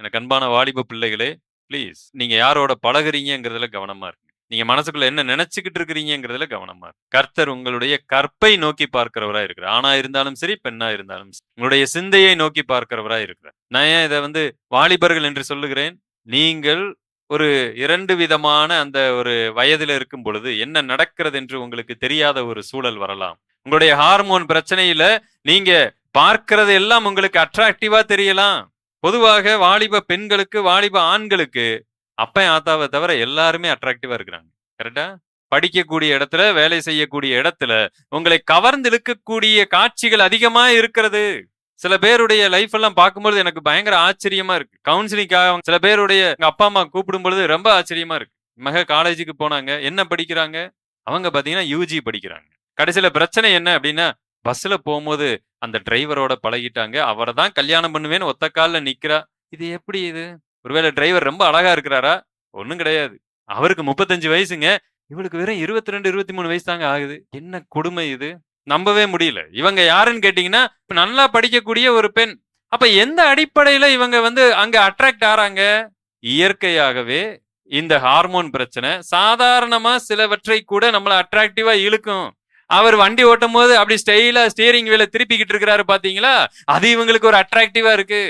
எனக்கு அன்பான வாலிப பிள்ளைகளே ப்ளீஸ் நீங்க யாரோட பழகுறீங்கிறதுல கவனமா இருக்கு நீங்க மனசுக்குள்ள என்ன நினைச்சுக்கிட்டு இருக்கிறீங்கிறதுல கவனமா இருக்கு கர்த்தர் உங்களுடைய கற்பை நோக்கி பார்க்கிறவரா இருக்கிறார். ஆணா இருந்தாலும் சரி பெண்ணா இருந்தாலும் சரி. உங்களுடைய சிந்தையை நோக்கி பார்க்கிறவரா இருக்கிறார். நான் ஏன் இதை வந்து வாலிபர்கள் என்று சொல்லுகிறேன்? நீங்கள் ஒரு இரண்டு விதமான அந்த ஒரு வயதில் இருக்கும் பொழுது என்ன நடக்கிறது என்று உங்களுக்கு தெரியாத ஒரு சூழல் வரலாம். உங்களுடைய ஹார்மோன் பிரச்சனையில நீங்க பார்க்கறது எல்லாம் உங்களுக்கு அட்ராக்டிவா தெரியலாம். பொதுவாக வாலிப பெண்களுக்கு வாலிப ஆண்களுக்கு அப்பன் ஆத்தாவை தவிர எல்லாருமே அட்ராக்டிவா இருக்கிறாங்க. கரெக்டா படிக்கக்கூடிய இடத்துல வேலை செய்யக்கூடிய இடத்துல உங்களை கவர்ந்து இழுக்கக்கூடிய காட்சிகள் அதிகமா இருக்கிறது. சில பேருடைய லைஃப் எல்லாம் பார்க்கும்போது எனக்கு பயங்கர ஆச்சரியமா இருக்கு. கவுன்சிலிங்காக சில பேருடைய அப்பா அம்மா கூப்பிடும் பொழுது ரொம்ப ஆச்சரியமா இருக்கு. மக காலேஜுக்கு போனாங்க. என்ன படிக்கிறாங்க? அவங்க பாத்தீங்கன்னா யூஜி படிக்கிறாங்க. கடைசியில பிரச்சனை என்ன அப்படின்னா பஸ்ல போகும்போது அந்த டிரைவரோட பழகிட்டாங்க. அவரை தான் கல்யாணம் பண்ணுவேன்னு ஒத்த கால்ல நிக்கிறா. இது எப்படி இது? ஒருவேளை டிரைவர் ரொம்ப அழகா இருக்கிறாரா? ஒண்ணும் கிடையாது. அவருக்கு முப்பத்தஞ்சு வயசுங்க. இவளுக்கு வெறும் இருபத்தி ரெண்டு இருபத்தி மூணு வயசு தாங்க ஆகுது. என்ன கொடுமை இது? நம்பவே முடியல. இவங்க யாருன்னு கேட்டீங்கன்னா நல்லா படிக்கக்கூடிய ஒரு பெண். அப்ப எந்த அடிப்படையில இவங்க வந்து அங்க அட்ராக்ட் ஆறாங்க? இயற்கையாகவே இந்த ஹார்மோன் பிரச்சனை சாதாரணமா சிலவற்றை கூட நம்மள அட்ராக்டிவா இழுக்கும். அவர் வண்டி ஓட்டும் போது அப்படி ஸ்டைலா ஸ்டீரிங் வீல திருப்பிக்கிட்டு இருக்கிறாரு பாத்தீங்களா? அது இவங்களுக்கு ஒரு அட்ராக்டிவா இருக்கு.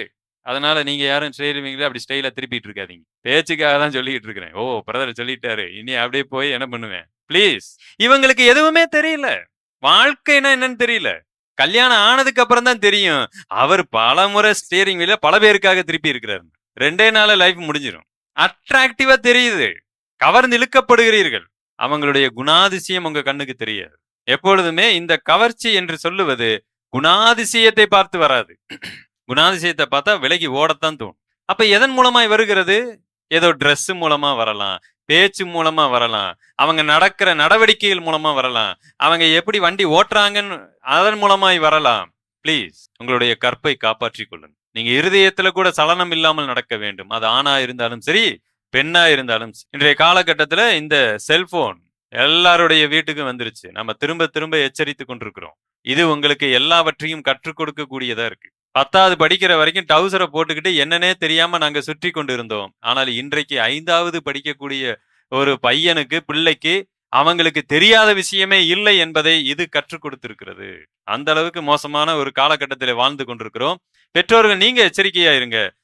அதனால நீங்க யாரும் ஸ்டைலிங் வீல அப்படி ஸ்டைலா திருப்பிட்டு இருக்காதீங்க. பேச்சுக்காக தான் சொல்லிட்டு இருக்கிறேன். ஓ பிரதர் சொல்லிட்டாரு. இனி அப்படியே போய் என்ன பண்ணுவேன்? ப்ளீஸ் இவங்களுக்கு எதுவுமே தெரியல. வாழ்க்கைனா என்னன்னு தெரியல. கல்யாணம் ஆனதுக்கு அப்புறம் தான் தெரியும். அவர் பல முறை ஸ்டியரிங் வீல பல பேருக்காக திருப்பி இருக்கிறாரு. ரெண்டே நாள லைஃப் முடிஞ்சிடும் அட்ராக்டிவா தெரியுது. கவர்ந்து இழுக்கப்படுகிறீர்கள். அவங்களுடைய குணாதிசயம் உங்க கண்ணுக்கு தெரியாது. எப்பொழுதுமே இந்த கவர்ச்சி என்று சொல்லுவது குணாதிசயத்தை பார்த்து வராது. குணாதிசயத்தை பார்த்தா விலகி ஓடத்தான் தோணும். அப்ப எதன் மூலமாய் வருகிறது? ஏதோ ட்ரெஸ் மூலமா வரலாம் பேச்சு மூலமா வரலாம் அவங்க நடக்கிற நடவடிக்கைகள் மூலமா வரலாம் அவங்க எப்படி வண்டி ஓட்டுறாங்கன்னு அதன் மூலமாய் வரலாம். ப்ளீஸ் உங்களுடைய கற்பை காப்பாற்றிக் கொள்ளுங்க நீங்க இருதயத்துல கூட சலனம் இல்லாமல் நடக்க வேண்டும். அது ஆணா இருந்தாலும் சரி பெண்ணா இருந்தாலும் இன்றைய காலகட்டத்துல இந்த செல்போன் எல்லாருடைய வீட்டுக்கும் வந்துருச்சு. நம்ம திரும்ப திரும்ப எச்சரித்து கொண்டிருக்கிறோம். இது உங்களுக்கு எல்லாவற்றையும் கற்றுக் கொடுக்க கூடியதா இருக்கு. பத்தாவது படிக்கிற வரைக்கும் டவுசரை போட்டுக்கிட்டு என்னன்னே தெரியாம நாங்க சுற்றி கொண்டு இருந்தோம் ஆனால் இன்றைக்கு ஐந்தாவது படிக்கக்கூடிய ஒரு பையனுக்கு பிள்ளைக்கு அவங்களுக்கு தெரியாத விஷயமே இல்லை என்பதை இது கற்றுக் கொடுத்திருக்கிறது. அந்த அளவுக்கு மோசமான ஒரு காலகட்டத்தில் வாழ்ந்து கொண்டிருக்கிறோம். பெற்றோர்கள் நீங்க எச்சரிக்கையா இருங்க.